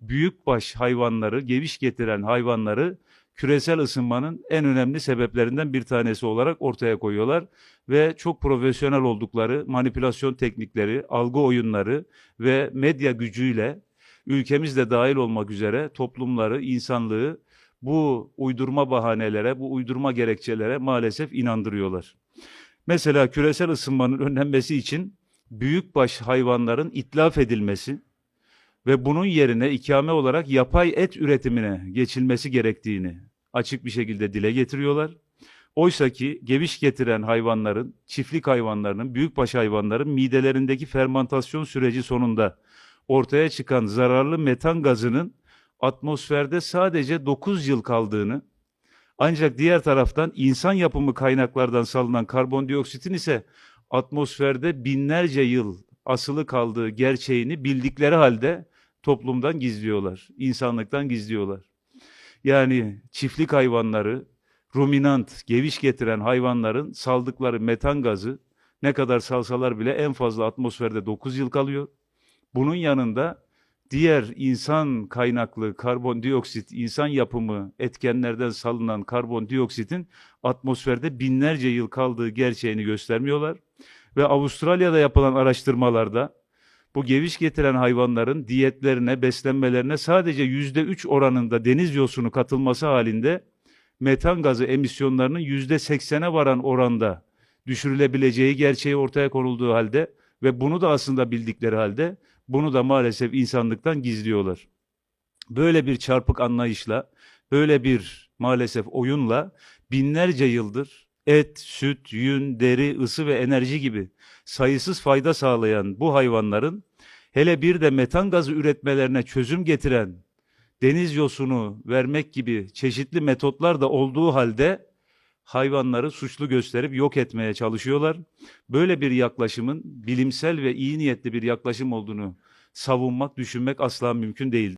büyükbaş hayvanları, geviş getiren hayvanları küresel ısınmanın en önemli sebeplerinden bir tanesi olarak ortaya koyuyorlar ve çok profesyonel oldukları manipülasyon teknikleri, algı oyunları ve medya gücüyle ülkemiz de dahil olmak üzere toplumları, insanlığı bu uydurma bahanelere, bu uydurma gerekçelere maalesef inandırıyorlar. Mesela küresel ısınmanın önlenmesi için büyükbaş hayvanların itlaf edilmesi ve bunun yerine ikame olarak yapay et üretimine geçilmesi gerektiğini açık bir şekilde dile getiriyorlar. Oysa ki geviş getiren hayvanların, çiftlik hayvanlarının, büyükbaş hayvanların midelerindeki fermantasyon süreci sonunda ortaya çıkan zararlı metan gazının atmosferde sadece 9 yıl kaldığını, ancak diğer taraftan insan yapımı kaynaklardan salınan karbondioksitin ise atmosferde binlerce yıl asılı kaldığı gerçeğini bildikleri halde toplumdan gizliyorlar, insanlıktan gizliyorlar. Yani çiftlik hayvanları, ruminant, geviş getiren hayvanların saldıkları metan gazı ne kadar salsalar bile en fazla atmosferde 9 yıl kalıyor. Bunun yanında diğer insan kaynaklı karbondioksit, insan yapımı etkenlerden salınan karbondioksitin atmosferde binlerce yıl kaldığı gerçeğini göstermiyorlar. Ve Avustralya'da yapılan araştırmalarda bu geviş getiren hayvanların diyetlerine, beslenmelerine sadece yüzde üç oranında deniz yosunu katılması halinde metan gazı emisyonlarının yüzde seksene varan oranda düşürülebileceği gerçeği ortaya konulduğu halde ve bunu da aslında bildikleri halde bunu da maalesef insanlıktan gizliyorlar. Böyle bir çarpık anlayışla, böyle bir maalesef oyunla binlerce yıldır et, süt, yün, deri, ısı ve enerji gibi sayısız fayda sağlayan bu hayvanların hele bir de metan gazı üretmelerine çözüm getiren deniz yosunu vermek gibi çeşitli metotlar da olduğu halde hayvanları suçlu gösterip yok etmeye çalışıyorlar. Böyle bir yaklaşımın bilimsel ve iyi niyetli bir yaklaşım olduğunu savunmak, düşünmek asla mümkün değil.